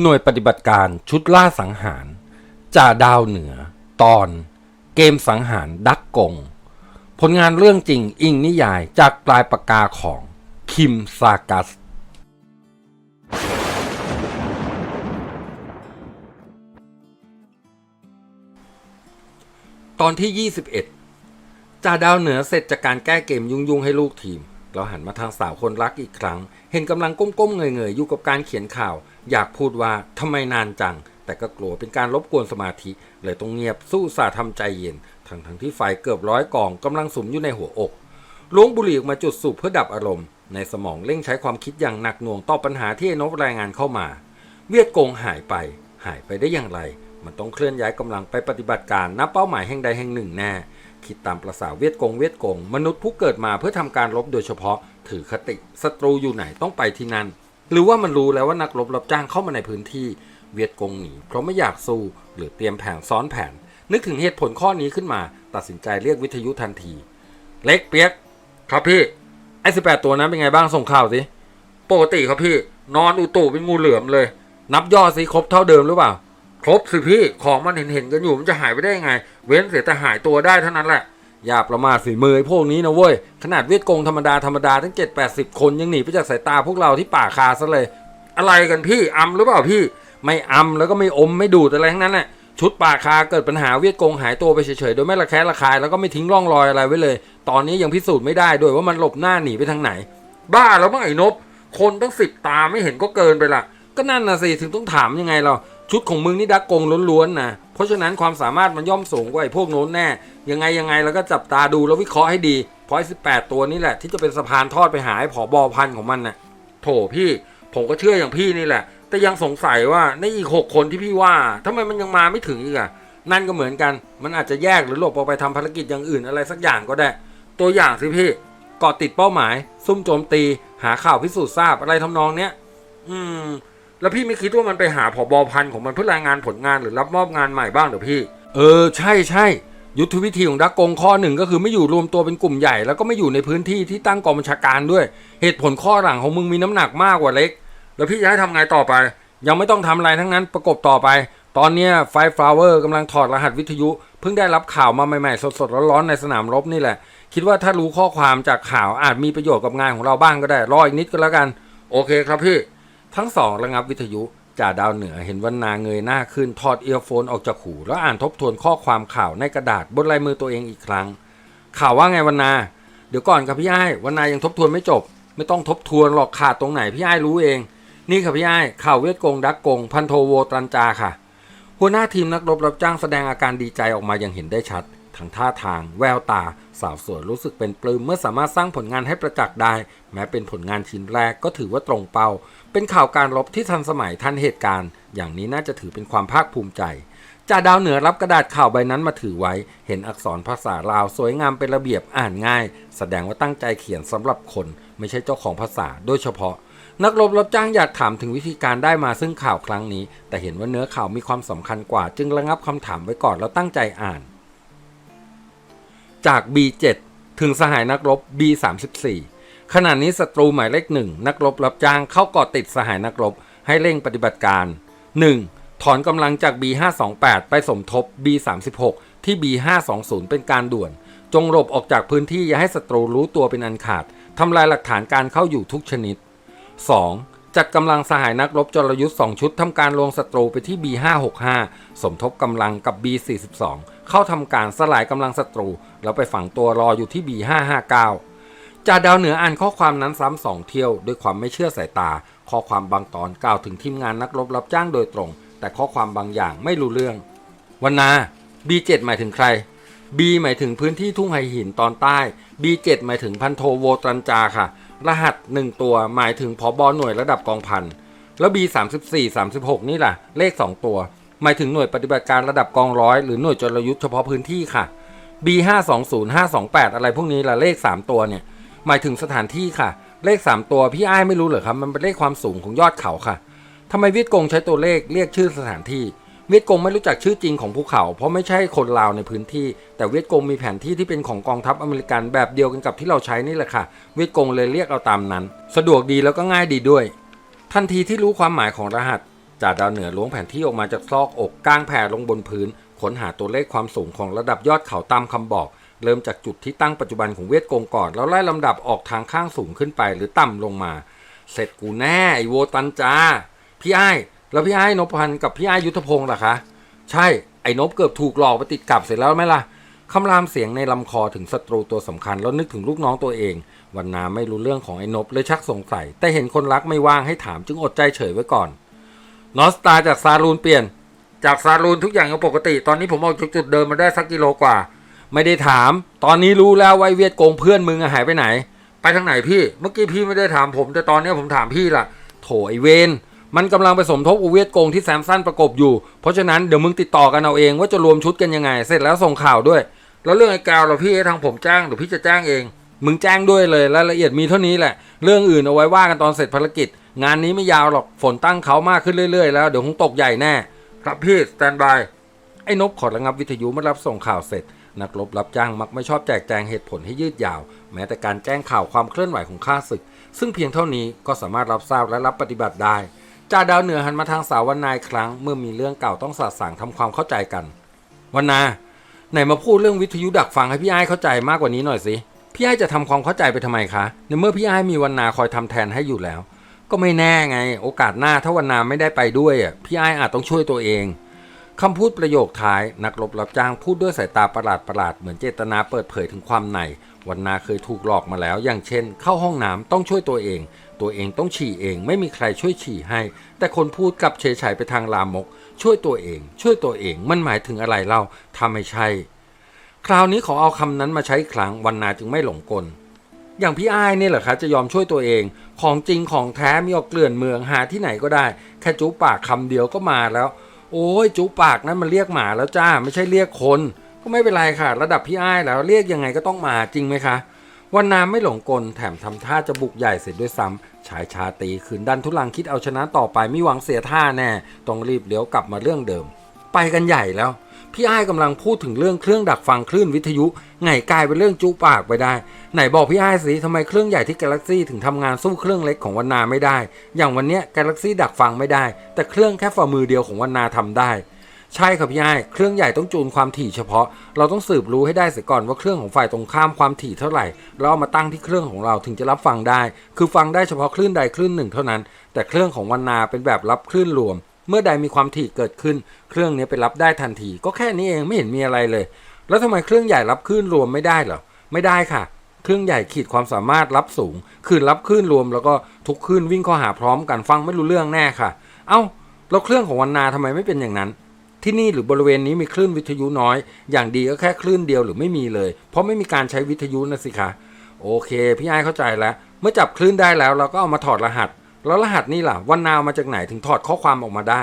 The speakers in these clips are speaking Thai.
หน่วยปฏิบัติการชุดล่าสังหารจ่าดาวเหนือ ตอน เกมสังหารดักกง ผลงานเรื่องจริงอิงนิยายจากปลายปากกาของคิมซากัส ตอนที่ 21จ่าดาวเหนือเสร็จจากการแก้เกมยุ่งๆให้ลูกทีม เราหันมาทางสาวคนรักอีกครั้ง เห็นกำลังก้มๆเงยๆอยู่กับการเขียนข่าว อยากพูดว่าทำไมนานจัง แต่ก็กลัวเป็นการรบกวนสมาธิ เลยต้องเงียบสู้สาทำใจเย็น ทั้งๆที่ไฟเกือบร้อยกองกำลังสุมอยู่ในหัวอกล้วงบุหรี่ออกมาจุดสูบเพื่อดับอารมณ์ ในสมองเร่งใช้ความคิดอย่างหนักหน่วงต่อปัญหาที่นบรายงานเข้ามา เวียดกงหายไป หายไปได้อย่างไร มันต้องเคลื่อนย้ายกำลังไปปฏิบัติการณเป้าหมายแห่งใดแห่งหนึ่งแน่ คิดตามประษาเวียดกงเวียดกง มนุษย์ผู้เกิดมาเพื่อทำการรบโดยเฉพาะ ถือคติศัตรูอยู่ไหนต้องไปที่นั่น หรือว่ามันรู้แล้วว่านักรบรับจ้างเข้ามาในพื้นที่ เวียดกงหนีเพราะไม่อยากสู้ หรือเตรียมแผนซ้อนแผน นึกถึงเหตุผลข้อนี้ขึ้นมา ตัดสินใจเรียกวิทยุทันที เล็กเปียก ครับพี่ไอ้สิบแปดตัวนั้นเป็นไงบ้างส่งข่าวสิปกติครับพี่ นอนอุตุเป็นงูเหลือมเลย นับยอดสิครบเท่าเดิมหรือเปล่า ครบสิพี่ของมันเห็นเห็นๆกันอยู่มันจะหายไปได้ยังไง เว้นเสียแต่หายตัวได้เท่านั้นแหละอย่าประมาทฝีมือไอ้พวกนี้นะเว้ย ขนาดเวียดกงธรรมดา ธรรมดาทั้งเจ็ดแปดสิบคนยังหนีไปจากสายตาพวกเราที่ป่าคาซะเลย อะไรกันพี่อำหรือเปล่าพี่ ไม่อำแล้วก็ไม่อมไม่ดูดอะไรทั้งนั้นแหละชุดป่าคาเกิดปัญหาเวียดกงหายตัวไปเฉยๆ โดยไม่ระแคะระคายแล้วก็ไม่ทิ้งร่องรอยอะไรไว้เลย ตอนนี้ยังพิสูจน์ไม่ได้ด้วยว่ามันหลบหน้าหนีไปทางไหน บ้าแล้วมั้งไอ้นบคนตั้งสิบตาไม่เห็นก็เกินไปละก็นั่นนะสิถึงต้องถามยังไงเรา ชุดของมึงนี่ดักกงล้วนๆนะเพราะฉะนั้นความสามารถมันย่อมสูงกว่าไอ้พวกโน้นแน่ ยังไงยังไงแล้วก็จับตาดูแล้ววิเคราะห์ให้ดีพราะไอ้สิบแปดตัวนี่แหละ ที่จะเป็นสะพานทอดไปหาไอ้ผอบอพันของมันน่ะโถพี่ ผมก็เชื่ออย่างพี่นี่แหละ แต่ยังสงสัยว่าในอีกหกคนที่พี่ว่าทำไมมันยังมาไม่ถึงอีกอะนั่นก็เหมือนกัน มันอาจจะแยกหรือหลบออกไปทำภารกิจอย่างอื่นอะไรสักอย่างก็ได้ ตัวอย่างสิพี่กาะติดเป้าหมาย ซุ่มโจมตี หาข่าวพิสูจน์ทราบอะไรทำนองเนี้ย อืม แล้วพี่ไม่คิดว่ามันไปหาผอบอพันของมันเพื่อรายงานผลงานหรือรับมอบงานใหม่บ้างเหรอพี่ เออใช่ใช่ยุทธวิธีของดักกงข้อหนึ่งก็คือไม่อยู่รวมตัวเป็นกลุ่มใหญ่ แล้วก็ไม่อยู่ในพื้นที่ที่ตั้งกองบัญชาการด้วย เหตุผลข้อหลังของมึงมีน้ำหนักมากกว่าเล็ก แล้วพี่จะให้ทำไงต่อไป ยังไม่ต้องทำอะไรทั้งนั้นประกบต่อไป ตอนนี้ไฟฟลาวเวอร์กำลังถอดรหัสวิทยุ เพิ่งได้รับข่าวมาใหม่ๆ สดๆร้อนๆในสนามรบนี่แหละ คิดว่าถ้ารู้ข้อความจากข่าวอาจมีประโยชน์กับงานของเราบ้างก็ได้รออีกนิดก็แล้วกัน โอเคครับพี่ ทั้งสองระงับวิทยุจ่าดาวเหนือเห็นวันนาเงยหน้าขึ้นถอดเอียร์โฟนออกจากหูแล้วอ่านทบทวนข้อความข่าวในกระดาษบนลายมือตัวเองอีกครั้ง ข่าวว่าไงวันนา เดี๋ยวก่อนครับพี่ไอ้วันนายังทบทวนไม่จบ ไม่ต้องทบทวนหรอกขาดตรงไหนพี่ไอ้รู้เอง นี่ครับพี่ไอ้ข่าวเวทกงดักกง พันโทโวตรันจาค่ะ หัวหน้าทีมนักรบรับจ้างแสดงอาการดีใจออกมาอย่างเห็นได้ชัดทั้งท่าทาง แววตา สาวสวยรู้สึกเป็นปลื้มเมื่อสามารถสร้างผลงานให้ประจักษ์ได้ แม้เป็นผลงานชิ้นแรกก็ถือว่าตรงเป้า เป็นข่าวการรบที่ทันสมัยทันเหตุการณ์ อย่างนี้น่าจะถือเป็นความภาคภูมิใจจ่าดาวเหนือรับกระดาษข่าวใบนั้นมาถือไว้ เห็นอักษรภาษาลาวสวยงามเป็นระเบียบอ่านง่าย แสดงว่าตั้งใจเขียนสำหรับคน ไม่ใช่เจ้าของภาษาโดยเฉพาะ นักรบรับจ้างอยากถามถึงวิธีการได้มาซึ่งข่าวครั้งนี้ แต่เห็นว่าเนื้อข่าวมีความสำคัญกว่า จึงระงับคำถามไว้ก่อนแล้วตั้งใจอ่าน จาก B7 ถึงสหายนักรบ B34 ขณะนี้ศัตรูหมายเลขหนึ่งนักรบรับจ้างเข้าก่อติดสหายนักรบให้เร่งปฏิบัติการ 1. ถอนกำลังจาก B528 ไปสมทบ B36 ที่ B520 เป็นการด่วน จงหลบออกจากพื้นที่อย่าให้ศัตรูรู้ตัวเป็นอันขาดทำลายหลักฐานการเข้าอยู่ทุกชนิด 2. จัดกำลังสหายนักรบจรยุทธ์ 2 ชุดทำการลวงศัตรูไปที่ B565 สมทบกำลังกับ B42 เข้าทำการสลายกำลังศัตรูแล้วไปฝังตัวรออยู่ที่ B559 จ่าดาวเหนืออ่านข้อความนั้นซ้ำสองเที่ยวด้วยความไม่เชื่อสายตา ข้อความบางตอนกล่าวถึงทีมงานนักรบรับจ้างโดยตรง แต่ข้อความบางอย่างไม่รู้เรื่องวันนา B7 หมายถึงใคร B หมายถึงพื้นที่ทุ่งไฮหินตอนใต้ B7 หมายถึงพันโทโวตรันจาค่ะ รหัส 1 ตัวหมายถึงพอบอหน่วยระดับกองพัน แล้ว B34 36 นี่ล่ะ เลข 2 ตัว หมายถึงหน่วยปฏิบัติการระดับกองร้อย หรือหน่วยจรยุทธ์เฉพาะพื้นที่ค่ะ B520 528 อะไรพวกนี้ล่ะเลข 3 ตัวเนี่ย หมายถึงสถานที่ค่ะ เลข 3 ตัวพี่อ้ายไม่รู้เหรอครับ มันเป็นเลขความสูงของยอดเขาค่ะทำไมเวียดกงใช้ตัวเลขเรียกชื่อสถานที่ เวียดกงไม่รู้จักชื่อจริงของภูเขา เพราะไม่ใช่คนลาวในพื้นที่ แต่เวียดกงมีแผนที่ที่เป็นของกองทัพอเมริกันแบบเดียวกันกับที่เราใช้นี่แหละค่ะ เวียดกงเลยเรียกเอาตามนั้น สะดวกดีแล้วก็ง่ายดีด้วย ทันทีที่รู้ความหมายของรหัสจ่าดาวเหนือล้วงแผนที่ออกมาจากซอกอกก้างแผ่ลงบนพื้นค้นหาตัวเลขความสูงของระดับยอดเขาตามคำบอก เริ่มจากจุดที่ตั้งปัจจุบันของเวียดกงก่อน แล้วไล่ลำดับออกทางข้างสูงขึ้นไปหรือต่ำลงมา เสร็จกูแน่ไอโวตันจ้า พี่ไอ้แล้วพี่ไอ้นพพันธ์กับพี่ไอ้ยุทธพงศ์ล่ะคะ ใช่ไอ้นพเกือบถูกหลอกไปติดกับเสร็จแล้วไหมล่ะคำรามเสียงในลำคอถึงศัตรูตัวสำคัญแล้วนึกถึงลูกน้องตัวเอง วันนาไม่รู้เรื่องของไอ้นพเลยชักสงสัย แต่เห็นคนรักไม่ว่างให้ถามจึงอดใจเฉยไว้ก่อน นอสตาจากซาลูนเปลี่ยน จากซาลูนทุกอย่างก็ปกติ ตอนนี้ผมออกจากจุดเดิมมาได้สักกิโลกว่า ไม่ได้ถาม ตอนนี้รู้แล้วว่าไอ้เวียดโกงเพื่อนมึงอะหายไปไหน ไปทางไหนพี่ เมื่อกี้พี่ไม่ได้ถามผม แต่ตอนนี้ผมถามพี่ล่ะ โถไอเวนมันกำลังไปสมทบกับเวียดโกงที่แซมสันประกบอยู่ เพราะฉะนั้นเดี๋ยวมึงติดต่อกันเอาเองว่าจะรวมชุดกันยังไง เสร็จแล้วส่งข่าวด้วย แล้วเรื่องไอ้กาวเราพี่ทางผมจ้างหรือพี่จะจ้างเอง มึงแจ้งด้วยเลยรายละเอียดมีเท่านี้แหละ เรื่องอื่นเอาไว้ว่ากันตอนเสร็จภารกิจ งานนี้ไม่ยาวหรอก ฝนตั้งเขามากขึ้นเรื่อยๆ แล้วเดี๋ยวคงตกใหญ่แน่ ครับพี่สแตนบาย ไอ้นบขอระงับวิทยุเมื่อรับส่งข่าวเสร็จ นักรบรับจ้างมักไม่ชอบแจกแจงเหตุผลให้ยืดยาว แม้แต่การแจ้งข่าวความเคลื่อนไหวของข้าศึก ซึ่งเพียงเท่านี้ก็สามารถรับทราบและรับปฏิบัติได้จ่าดาวเหนือหันมาทางสาววันนายครั้ง เมื่อมีเรื่องเก่าต้องสาสางทำความเข้าใจกันวันนาไหนมาพูดเรื่องวิทยุดักฟังให้พี่ไอ้เข้าใจมากกว่านี้หน่อยสิพี่ไอ้จะทำความเข้าใจไปทำไมคะในเมื่อพี่ไอ้มีวันนาคอยทำแทนให้อยู่แล้ว ก็ไม่แน่ไง โอกาสหน้าถ้าวันนาไม่ได้ไปด้วยอะพี่ไอ้อาจต้องช่วยตัวเอง คำพูดประโยคท้าย นักรบรับจ้างพูดด้วยสายตาประหลาดประหลาดๆเหมือนเจตนาเปิดเผยถึงความในวันนาเคยถูกหลอกมาแล้ว อย่างเช่น เข้าห้องน้ำต้องช่วยตัวเอง ตัวเองต้องฉี่เอง ไม่มีใครช่วยฉี่ให้ แต่คนพูดกับเฉยๆไปทางลามก ช่วยตัวเอง ช่วยตัวเอง มันหมายถึงอะไรเล่าถ้าไม่ใช่ คราวนี้ขอเอาคำนั้นมาใช้อีกครั้งวันนาจึงไม่หลงกลอย่างพี่อ้ายเนี่ยเหรอคะจะยอมช่วยตัวเอง ของจริงของแท้มีออกเกลื่อนเมืองหาที่ไหนก็ได้ แค่จูปากคำเดียวก็มาแล้ว โอ้ยจูปากนั้นมันเรียกหมาแล้วจ้า ไม่ใช่เรียกคน ก็ไม่เป็นไรค่ะ ระดับพี่อ้ายแล้วเรียกยังไงก็ต้องมาจริงไหมคะ วันนาไม่หลงกลแถมทำท่าจะบุกใหญ่เสร็จด้วยซ้ำชายชาตีขืนดันทุลังคิดเอาชนะต่อไปไม่หวังเสียท่าแน่ ต้องรีบเลี้ยวกลับมาเรื่องเดิม ไปกันใหญ่แล้ว พี่ไอ้กำลังพูดถึงเรื่องเครื่องดักฟังคลื่นวิทยุไงกลายเป็นเรื่องจุปากไปได้ ไหนบอกพี่ไอ้สิทำไมเครื่องใหญ่ที่กาแล็กซี่ถึงทำงานสู้เครื่องเล็กของวันนาไม่ได้ อย่างวันเนี้ยกาแล็กซี่ดักฟังไม่ได้ แต่เครื่องแค่ฝ่ามือเดียวของวันนาทำได้ใช่ครับพี่ไอ้เครื่องใหญ่ต้องจูนความถี่เฉพาะ เราต้องสืบรู้ให้ได้เสียก่อนว่าเครื่องของฝ่ายตรงข้ามความถี่เท่าไหร่แล้วเอามาตั้งที่เครื่องของเราถึงจะรับฟังได้ คือฟังได้เฉพาะคลื่นใดคลื่นหนึ่งเท่านั้น แต่เครื่องของวันนาเป็นแบบรับคลื่นรวม เมื่อใดมีความถี่เกิดขึ้น เครื่องนี้ไปรับได้ทันที ก็แค่นี้เองไม่เห็นมีอะไรเลย แล้วทำไมเครื่องใหญ่รับคลื่นรวมไม่ได้เหรอไม่ได้ค่ะ เครื่องใหญ่ขีดความสามารถรับสูงคือรับคลื่นรวม แล้วก็ทุกคลื่นวิ่งเข้าหาพร้อมกันฟังไม่รู้เรื่องแน่ค่ะ เอ้าแล้วเครื่องของวันนาทำไมไม่เป็นอย่างนั้นที่นี่หรือบริเวณนี้มีคลื่นวิทยุน้อย อย่างดีก็แค่คลื่นเดียวหรือไม่มีเลย เพราะไม่มีการใช้วิทยุนะสิคะ โอเค พี่ไอ้าเข้าใจแล้ว เมื่อจับคลื่นได้แล้วเราก็เอามาถอดรหัส แล้วรหัสนี่ล่ะวันนาเอามาจากไหนถึงถอดข้อความออกมาได้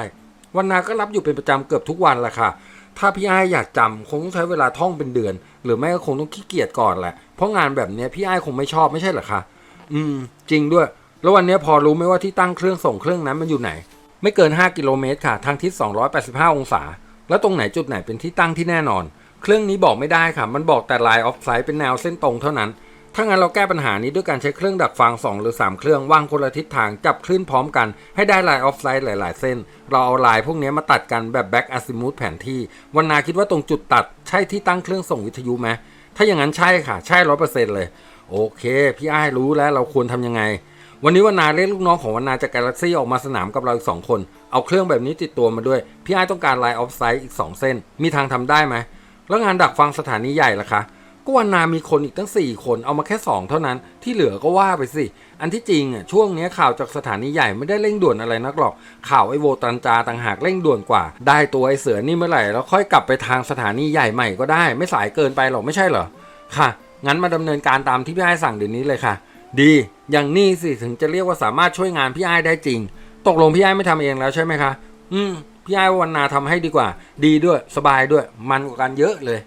วันนาก็รับอยู่เป็นประจำเกือบทุกวันแหละค่ะ ถ้าพี่ไอ้อยากจำคงต้องใช้เวลาท่องเป็นเดือน หรือไม่ก็คงต้องขี้เกียจก่อนแหละ เพราะงานแบบนี้พี่ไอ้คงไม่ชอบไม่ใช่เหรอคะอืม จริงด้วย แล้ววันนี้พอรู้ไหมว่าที่ตั้งเครื่องส่งเครื่องนั้นมันอยู่ไหน ไม่เกิน 5 กิโลเมตรค่ะ ทางทิศ 285 องศา แล้วตรงไหนจุดไหนเป็นที่ตั้งที่แน่นอน เครื่องนี้บอกไม่ได้ค่ะ มันบอกแต่ line of sight เป็นแนวเส้นตรงเท่านั้น ถ้างั้นเราแก้ปัญหานี้ด้วยการใช้เครื่องดักฟัง 2 หรือ 3 เครื่องวางคนละทิศทางจับคลื่นพร้อมกันให้ได้ line of sight หลาย ๆ เส้น เราเอาลายพวกนี้มาตัดกันแบบ back azimuth แผนที่วันนาคิดว่าตรงจุดตัดใช่ที่ตั้งเครื่องส่งวิทยุไหมถ้าอย่างนั้นใช่ค่ะ ใช่ร้อยเปอร์เซ็นต์เลย โอเค พี่อ้ายรู้แล้วเราควรทำยังไง วันนี้วันนาเรียกลูกน้องของวันนาจากกาแล็กซี่ออกมาสนามกับเราอีกสองคน เอาเครื่องแบบนี้ติดตัวมาด้วย พี่ไอ้ายต้องการไลน์ออฟไซต์อีก 2 เส้น มีทางทำได้ไหมแล้วงานดักฟังสถานีใหญ่ล่ะคะ ก็วันนามีคนอีกตั้ง 4 คนเอามาแค่ 2 เท่านั้นที่เหลือก็ว่าไปสิ อันที่จริงอะช่วงนี้ข่าวจากสถานีใหญ่ไม่ได้เร่งด่วนอะไรนักหรอก ข่าวไอโวตันจาต่างหากเร่งด่วนกว่า ได้ตัวไอเสือนี่เมื่อไหร่แล้วค่อยกลับไปทางสถานีใหญ่ใหม่ก็ได้ ไม่สายเกินไปหรอกไม่ใช่เหรอค่ะ งั้นมาดำเนินการตามที่พี่ไอ้สั่งเดี๋ยวนี้เลยค่ะ ดี อย่างนี้สิถึงจะเรียกว่าสามารถช่วยงานพี่ไอ้ได้จริง ตกลงพี่ไอ้ไม่ทำเองแล้วใช่ไหมคะ อืมพี่ไอ้ายว่าวันนาทำให้ดีกว่า ดีด้วยสบายด้วย มันกว่ากันเยอะเลย